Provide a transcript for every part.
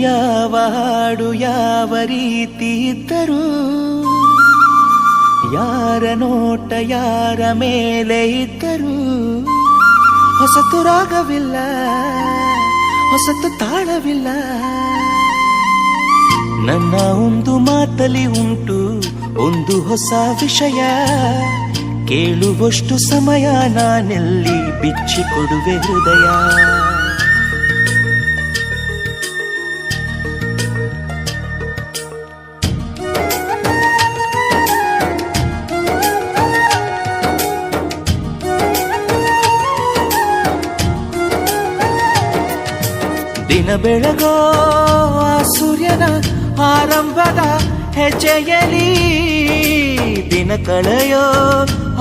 ಯಾವ ಹಾಡು ಯಾವ ರೀತಿ ಇದ್ದರು ಯಾರ ನೋಟ ಯಾರ ಮೇಲೆ ಇದ್ದರು ಹೊಸತು ರಾಗವಿಲ್ಲ, ಹೊಸತು ತಾಳವಿಲ್ಲ. ನನ್ನ ಒಂದು ಮಾತಲಿ ಉಂಟು, ಒಂದು ಹೊಸ ವಿಷಯ. ಕೇಳುವಷ್ಟು ಸಮಯ ನಾನೆಲ್ಲಿ ಬಿಚ್ಚಿಕೊಡುವೆ ಹೃದಯ. ದಿನ ಬೆಳಗೋ ಸೂರ್ಯನ ಆರಂಭದ ಹೆಜ್ಜೆಯಲಿ ದಿನ ಕಳೆಯೋ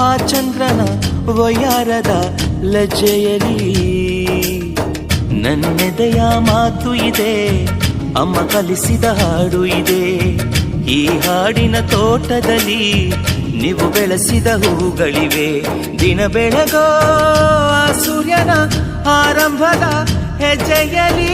ಆ ಚಂದ್ರನ ವಯಾರದ ಲಜ್ಜೆಯಲಿ ನನ್ನೆದೆಯ ಮಾತು ಇದೆ, ಅಮ್ಮ ಕಲಿಸಿದ ಹಾಡು ಇದೆ. ಈ ಹಾಡಿನ ತೋಟದಲ್ಲಿ ನೀವು ಬೆಳೆಸಿದ ಹೂಗಳಿವೆ. ದಿನ ಬೆಳಗೋ ಸೂರ್ಯನ ಆರಂಭದ ಹೆಜ್ಜೆಯಲಿ